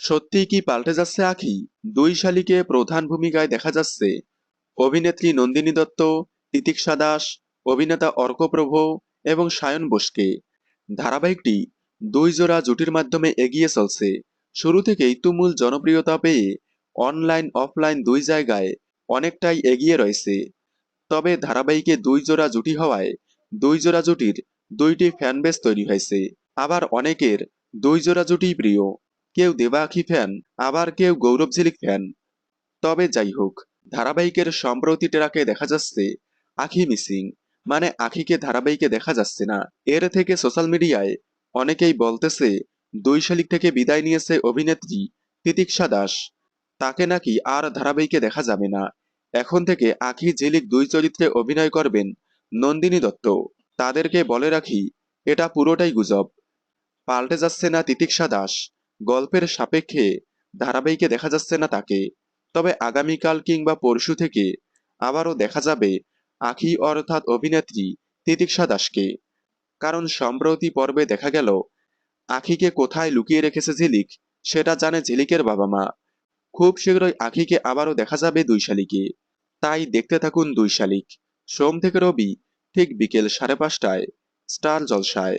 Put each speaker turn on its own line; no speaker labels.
সত্যিই কি পাল্টে যাচ্ছে আখি? দুই শালিকে প্রধান ভূমিকায় দেখা যাচ্ছে। অভিনেত্রী নন্দিনী দত্ত, তিতিক্ষা দাস, অভিনেতা অর্কপ্রভ এবং সায়ন বোসকে। ধারাবাহিকটি দুই জোড়া জুটির মাধ্যমে এগিয়ে চলছে। শুরু থেকেই তুমুল জনপ্রিয়তা পেয়ে অনলাইন, অফলাইন দুই জায়গায় অনেকটাই এগিয়ে রয়েছে। তবে ধারাবাহিকে দুই জোড়া জুটি হওয়ায় দুই জোড়া জুটির দুইটি ফ্যানবেস তৈরি হয়েছে। আবার অনেকের দুই জোড়া জুটিই প্রিয়। কেউ দেবা আখি ফ্যান, আবার কেউ গৌরব ঝিলিক ফ্যান। তবে যাই হোক ধারাবাহিকের সম্প্রতি ট্রাকে দেখা যাচ্ছে, আখি মিসিং। মানে আখিকে ধারাবাহিকে দেখা যাচ্ছে না। এর থেকে সোশ্যাল মিডিয়ায় অনেকেই বলতেছে, দুই শালিক থেকে বিদায় নিয়েছে অভিনেত্রী তিতিক্ষা দাস। তাকে নাকি আর ধারাবাহিকে দেখা যাবে না। এখন থেকে আখি ঝিলিক দুই চরিত্রে অভিনয় করবেন নন্দিনী দত্ত। তাদেরকে বলে রাখি, এটা পুরোটাই গুজব। পাল্টে যাচ্ছে না তিতিক্ষা দাস। গল্পের সাপেক্ষে ধারাবাহিকে দেখা যাচ্ছে না তাকে। তবে আগামীকাল কিংবা পরশু থেকে আবারও দেখা যাবে আখি অর্থাৎ অভিনেত্রী তিতিক্ষা দাসকে। কারণ সম্প্রতি পর্বে দেখা গেল, আখিকে কোথায় লুকিয়ে রেখেছে ঝিলিক সেটা জানে ঝিলিকের বাবা মা খুব শীঘ্রই আখিকে আবারও দেখা যাবে দুই শালিকে। তাই দেখতে থাকুন দুই শালিক। সোম থেকে রবি, ঠিক বিকেল সাড়ে পাঁচটায়, স্টার জলসায়।